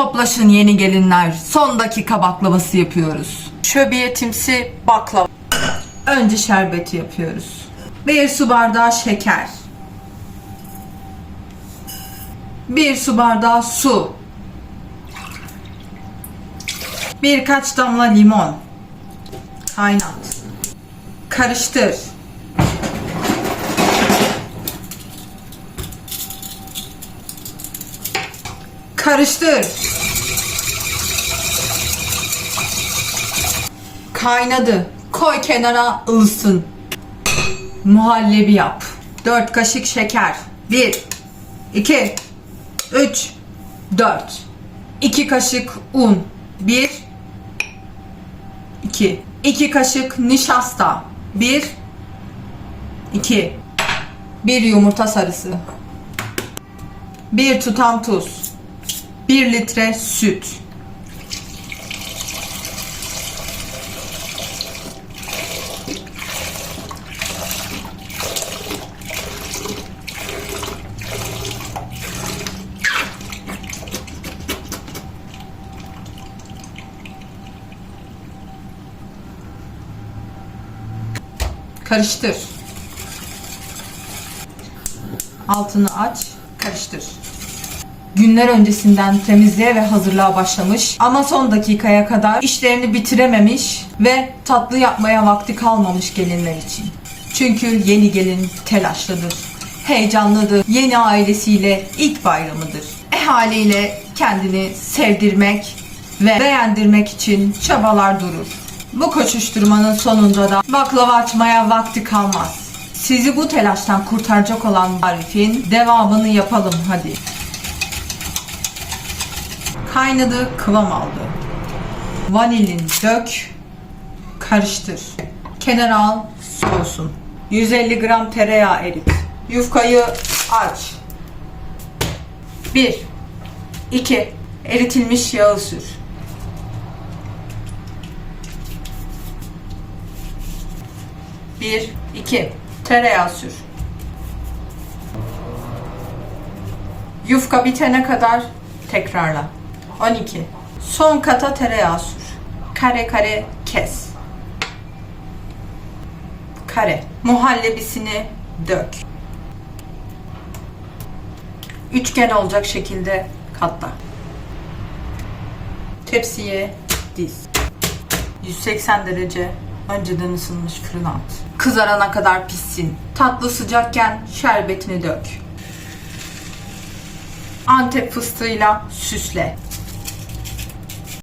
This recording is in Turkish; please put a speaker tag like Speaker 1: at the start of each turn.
Speaker 1: Toplaşın yeni gelinler. Son dakika baklavası yapıyoruz. Şöbiyetimsi baklava. Önce şerbeti yapıyoruz. Bir su bardağı şeker. Bir su bardağı su. Birkaç damla limon. Kaynat. Karıştır. Karıştır. Kaynadı. Koy kenara ılısın. Muhallebi yap. 4 kaşık şeker. 1 2 3 4 2 kaşık un. 1 2 2 kaşık nişasta. 1 2 1 yumurta sarısı. 1 tutam tuz. 1 litre süt. Karıştır. Altını aç, karıştır. Günler öncesinden temizliğe ve hazırlığa başlamış ama son dakikaya kadar işlerini bitirememiş ve tatlı yapmaya vakti kalmamış gelinler için. Çünkü yeni gelin telaşlıdır, heyecanlıdır, yeni ailesiyle ilk bayramıdır. E haliyle kendini sevdirmek ve beğendirmek için çabalar durur. Bu koşuşturmanın sonunda da baklava açmaya vakti kalmaz. Sizi bu telaştan kurtaracak olan tarifin devamını yapalım hadi. Kaynadı, kıvam aldı. Vanilin dök, karıştır. Kenara al, soğusun. 150 gram tereyağı erit. Yufkayı aç. 1 2 Eritilmiş yağı sür. Bir, iki. Tereyağı sür. Yufka bitene kadar tekrarla. 12. Son kata tereyağı sür. Kare kare kes. Kare. Muhallebisini dök. Üçgen olacak şekilde katla. Tepsiye diz. 180 derece önceden ısınmış fırına at. Kızarana kadar pişsin. Tatlı sıcakken şerbetini dök. Antep fıstığıyla süsle.